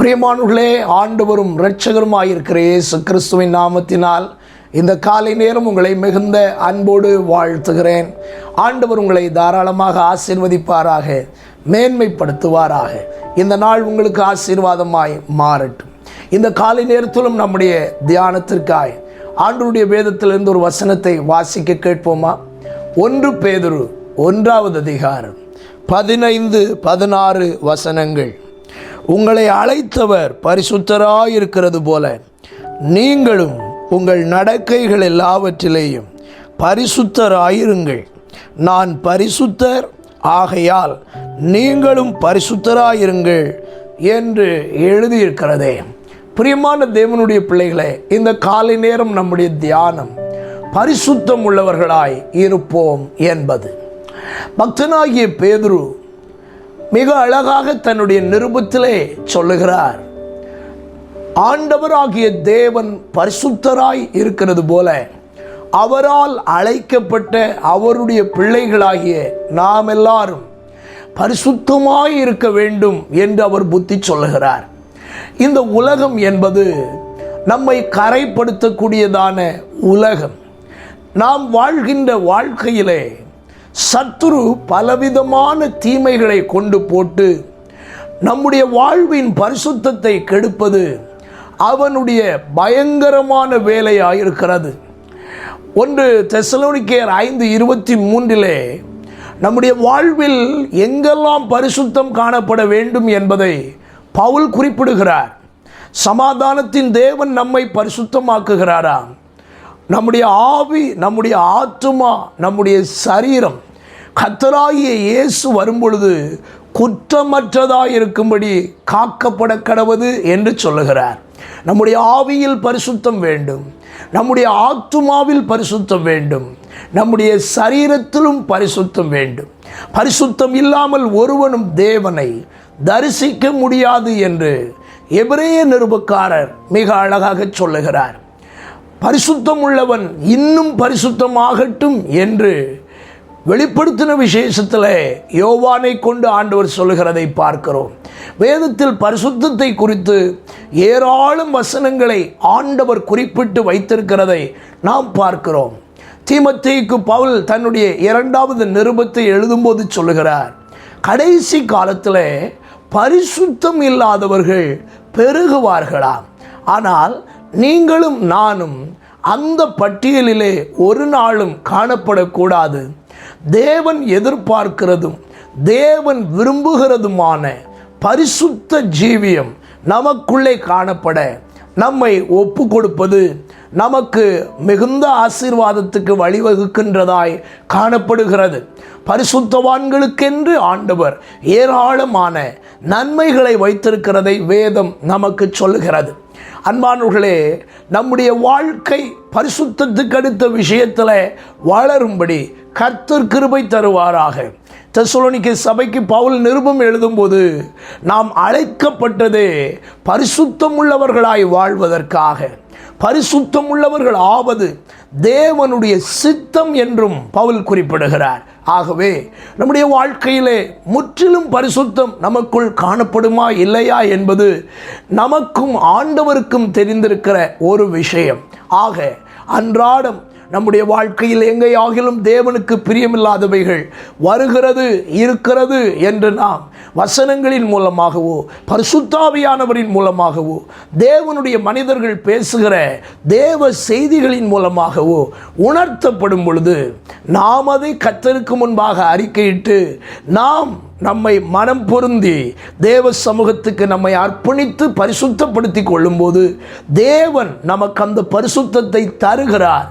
பிரியமானுள்ளே ஆண்டவரும் இரட்சகருமாயிருக்கிற இயேசு கிறிஸ்துவின் நாமத்தினால் இந்த காலை நேரம் உங்களை மிகுந்த அன்போடு வாழ்த்துகிறேன். ஆண்டவர் உங்களை தாராளமாக ஆசீர்வதிப்பாராக மேன்மைப்படுத்துவாராக. இந்த நாள் உங்களுக்கு ஆசீர்வாதமாய் மாறட்டும். இந்த காலை நேரத்திலும் நம்முடைய தியானத்திற்காய் ஆண்டருடைய வேதத்திலிருந்து ஒரு வசனத்தை வாசிக்க கேட்போமா? ஒன்று பேதுரு ஒன்றாவது அதிகாரம் பதினைந்து பதினாறு வசனங்கள். உங்களை அழைத்தவர் பரிசுத்தராயிருக்கிறது போல நீங்களும் உங்கள் நடக்கைகள் எல்லாவற்றிலேயும் பரிசுத்தராயிருங்கள். நான் பரிசுத்தர் ஆகையால் நீங்களும் பரிசுத்தராயிருங்கள் என்று எழுதியிருக்கிறதே. பிரியமான தேவனுடைய பிள்ளைகளே இந்த காலை நேரம் நம்முடைய தியானம் பரிசுத்தம் உள்ளவர்களாய் இருப்போம் என்பது. பக்தனாகிய பேதுரு மிக அழகாக தன்னுடைய நிருபத்திலே சொல்லுகிறார். ஆண்டவராகிய தேவன் பரிசுத்தராய் இருக்கிறது போல அவரால் அழைக்கப்பட்ட அவருடைய பிள்ளைகளாகிய நாம் எல்லாரும் பரிசுத்தமாய் இருக்க வேண்டும் என்று அவர் புத்தி சொல்லுகிறார். இந்த உலகம் என்பது நம்மை கரைப்படுத்தக்கூடியதான உலகம். நாம் வாழ்கின்ற வாழ்க்கையிலே சத்துரு பலவிதமான தீமைகளை கொண்டு போட்டு நம்முடைய வாழ்வின் பரிசுத்தத்தை கெடுப்பது அவனுடைய பயங்கரமான வேலையாயிருக்கிறது. ஒன்று தெசலோனிக்கேர் ஐந்து இருபத்தி மூன்றிலே நம்முடைய வாழ்வில் எங்கெல்லாம் பரிசுத்தம் காணப்பட வேண்டும் என்பதை பவுல் குறிப்பிடுகிறார். சமாதானத்தின் தேவன் நம்மை பரிசுத்தமாக்குகிறாராம். நம்முடைய ஆவி நம்முடைய ஆத்துமா நம்முடைய சரீரம் கத்தராகிய இயேசு வரும்பொழுது குற்றமற்றதாக இருக்கும்படி காக்கப்பட கடவது என்று சொல்லுகிறார். நம்முடைய ஆவியில் பரிசுத்தம் வேண்டும். நம்முடைய ஆத்துமாவில் பரிசுத்தம் வேண்டும். நம்முடைய சரீரத்திலும் பரிசுத்தம் வேண்டும். பரிசுத்தம் இல்லாமல் ஒருவனும் தேவனை தரிசிக்க முடியாது என்று எபிரேய நிருபக்காரர் மிக அழகாக சொல்லுகிறார். பரிசுத்தம் உள்ளவன் இன்னும் பரிசுத்தமாகட்டும் என்று வெளிப்படுத்தின விசேஷத்தில் யோவானை கொண்டு ஆண்டவர் சொல்லுகிறதை பார்க்கிறோம். வேதத்தில் பரிசுத்தத்தை குறித்து ஏராளம் வசனங்களை ஆண்டவர் குறிப்பிட்டு வைத்திருக்கிறதை நாம் பார்க்கிறோம். தீமத்தேய்க்கு பவுல் தன்னுடைய இரண்டாவது நிருபத்தை எழுதும்போது சொல்லுகிறார் கடைசி காலத்தில் பரிசுத்தம் இல்லாதவர்கள் பெருகுவார்களாம் ஆனால் நீங்களும் நானும் அந்த பட்டியலிலே ஒரு நாளும் காணப்படக்கூடாது. தேவன் எதிர்பார்க்கிறதும் தேவன் விரும்புகிறதுமான பரிசுத்த ஜீவியம் நமக்குள்ளே காணப்பட நம்மை ஒப்பு கொடுப்பது நமக்கு மிகுந்த ஆசீர்வாதத்துக்கு வழிவகுக்கின்றதாய் காணப்படுகிறது. பரிசுத்தவான்களுக்கென்று ஆண்டவர் ஏராளமான நன்மைகளை வைத்திருக்கிறதை வேதம் நமக்கு சொல்லுகிறது. அன்பானவர்களே நம்முடைய வாழ்க்கை பரிசுத்தத்துக்கு அடுத்த விஷயத்தில் வளரும்படி கர்த்தர் கிருபை தருவாராக. தெசலோனிக்க சபைக்கு பவுல் நிருபம் எழுதும்போது நாம் அழைக்கப்பட்டதே பரிசுத்தம் உள்ளவர்களாய் வாழ்வதற்காக. பரிசுத்தம் உள்ளவர்கள் ஆவது தேவனுடைய சித்தம் என்றும் பவுல் குறிப்பிடுகிறார். ஆகவே நம்முடைய வாழ்க்கையிலே முற்றிலும் பரிசுத்தம் நமக்குள் காணப்படுமா இல்லையா என்பது நமக்கும் ஆண்டவருக்கும் தெரிந்திருக்கிற ஒரு விஷயம். ஆக அன்றாடம் நம்முடைய வாழ்க்கையில் எங்கேயாகிலும் தேவனுக்கு பிரியமில்லாதவைகள் வருகிறது இருக்கிறது என்று நாம் வசனங்களின் மூலமாகவோ பரிசுத்தாவியானவரின் மூலமாகவோ தேவனுடைய மனிதர்கள் பேசுகிற தேவ செய்திகளின் மூலமாகவோ உணர்த்தப்படும் பொழுது நாம் அதை கத்தருக்கு முன்பாக அறிக்கையிட்டு நாம் நம்மை மனம் பொருந்தி தேவ சமூகத்துக்கு நம்மை அர்ப்பணித்து பரிசுத்தப்படுத்தி கொள்ளும்போது தேவன் நமக்கு அந்த பரிசுத்தத்தை தருகிறார்.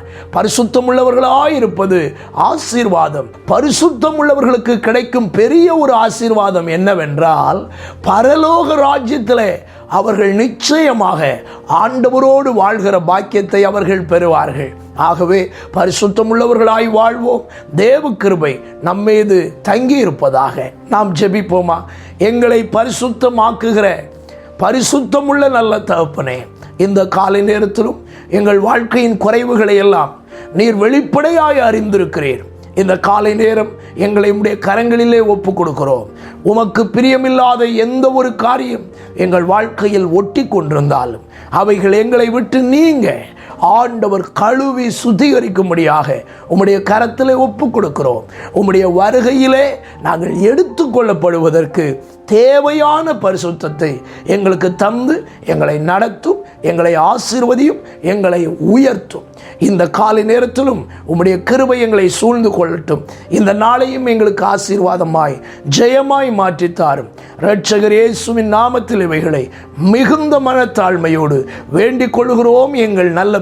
பரிசுத்தம் உள்ளவர்களாயிருப்பது ஆசீர்வாதம். பரிசுத்தம் உள்ளவர்களுக்கு கிடைக்கும் பெரிய ஒரு ஆசீர்வாதம் என்னவென்றால் பரலோக ராஜ்யத்தில் அவர்கள் நிச்சயமாக ஆண்டவரோடு வாழ்கிற பாக்கியத்தை அவர்கள் பெறுவார்கள். ஆகவே பரிசுத்தம் உள்ளவர்களாய் வாழ்வோம். தேவ கிருபை நம்மீது தங்கி இருப்பதாக நாம் ஜெபிப்போமா? எங்களை பரிசுத்தமாக்குகிற பரிசுத்தமுள்ள நல்ல தகப்பனே இந்த காலை நேரத்திலும் எங்கள் வாழ்க்கையின் குறைவுகளை எல்லாம் நீர் வெளிப்படையாய் அறிந்திருக்கிறீர். இந்த காலை நேரம் எங்களை உடைய கரங்களிலே ஒப்பு கொடுக்கிறோம். உமக்கு பிரியமில்லாத எந்த ஒரு காரியம் எங்கள் வாழ்க்கையில் ஒட்டி கொண்டிருந்தாலும் அவைகள் எங்களை விட்டு நீங்க ஆண்டவர் கழுவி சுத்திகரிக்கும்படியாக உம்முடைய கரத்தில் ஒப்பு கொடுக்கிறோம் உம்முடைய வருகையிலே நாங்கள் எடுத்துக்கொள்ளப்படுவதற்கு தேவையான பரிசுத்தத்தை எங்களுக்கு தந்து எங்களை நடத்தும் எங்களை ஆசிர்வதியும் எங்களை உயர்த்தும். இந்த காலை நேரத்திலும் உம்முடைய கிருபை எங்களை சூழ்ந்து கொள்ளட்டும். இந்த நாளையும் எங்களுக்கு ஆசீர்வாதமாய் ஜெயமாய் மாற்றித்தாரும் இரட்சகர் இயேசுவின் நாமத்தில் இவைகளை மிகுந்த மனத்தாழ்மையோடு வேண்டிக் கொள்கிறோம். எங்கள் நல்ல